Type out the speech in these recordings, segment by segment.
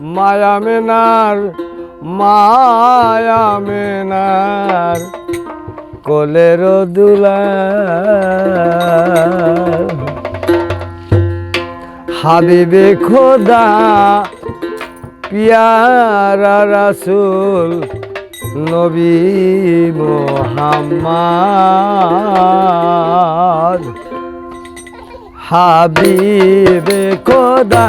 মায়া মেনার মায়া মেনার কোলের দুলার হাবিবে খোদা পিয়ারা রাসুল নবী মোহাম্মদ। হাবিবে খোদা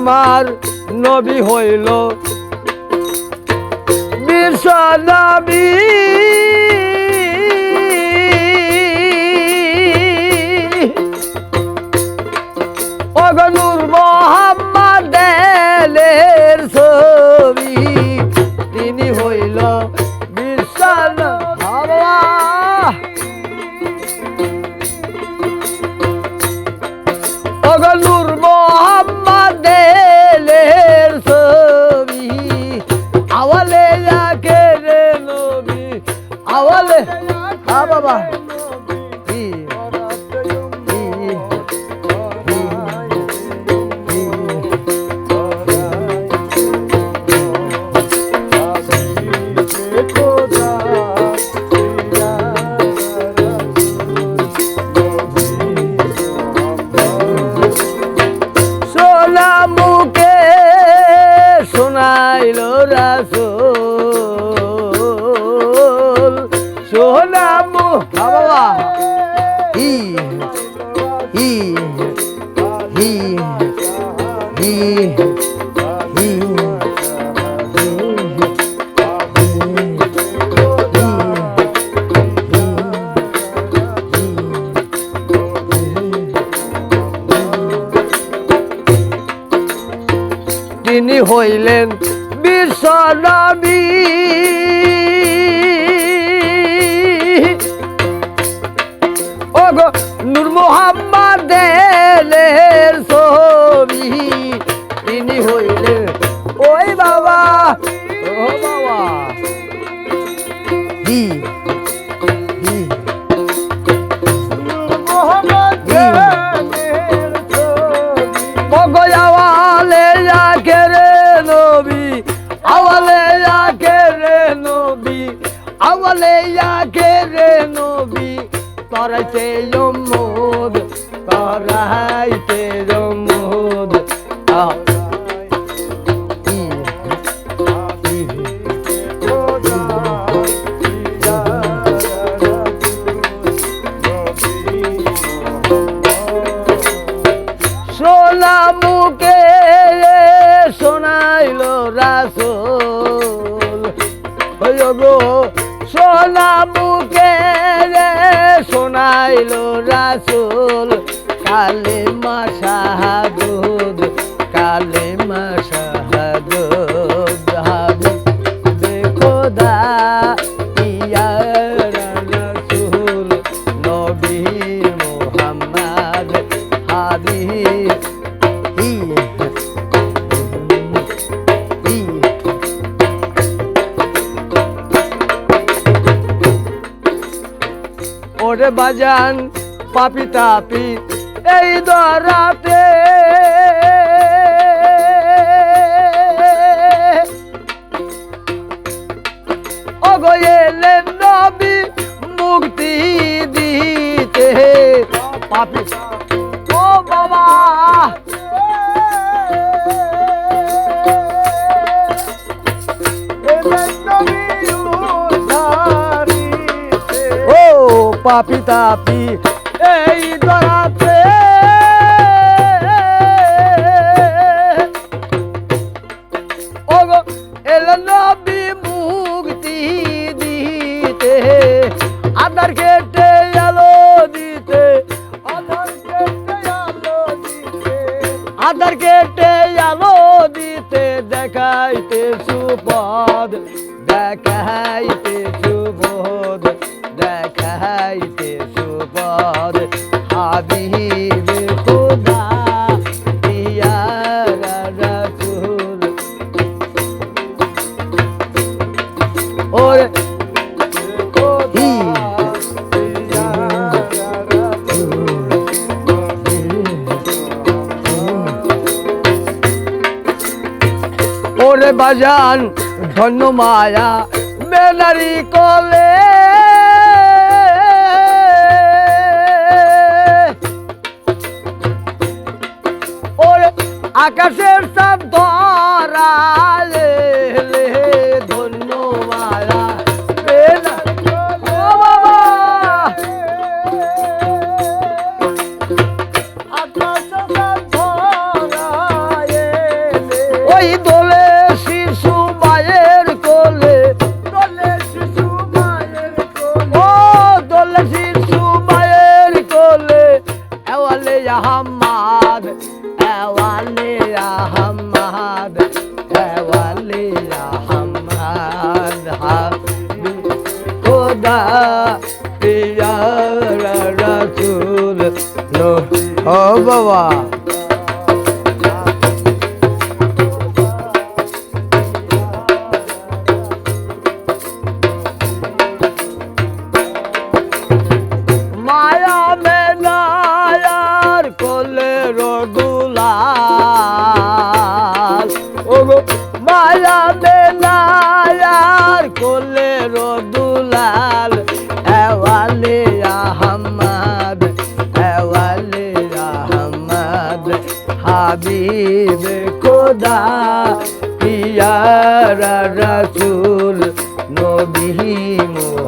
আমার নবী হইল। বিশ্ব নবী বাবা কি? কি? কি? কি? সোনা মুখে শোনাইল রাসুল মু বাবা ই ই ই তিনি হইলেন বিশ্বনবী। ওগো নূর মোহাম্মদের ছবি। তিনি হইলেন ওই বাবা। ও বাবা। মগজ আওয়ালে যাকে রে নবী। জমুদ তরাইতে জমুদ আহ সোনা মুখে রাসুল। সোনা মুখে শোনাইল রাসুল কালে মাসাহাদুদ কালে মাসাহাদুদ দেখো দা ওরে বাজান পাপি তাপি এই দরাতে। অগয়েলেন নবী মুক্তি দিতে। পাপি পাপি তাপি এই ধরাতে ওগো, এলো নবী মুক্তি দিতে। আধার কেটে আলো দিতে, আধার কেটে আলো দিতে। আধার কেটে আলো দিতে, দেখাইতে সুপদ, দেখাইতে সুবোধ। দেখাইতে সুপদ হাবিব খুদা রাসূল। ওরে হি। বাজান ধন্য মায়া বেনারি কলে আকাশের সব ধরালে আহমাদ হাবি খোদা ইয়া রাসূল লো ও বাবা। খোদা পিয়ার রসুল নবী মুহাম্মদ।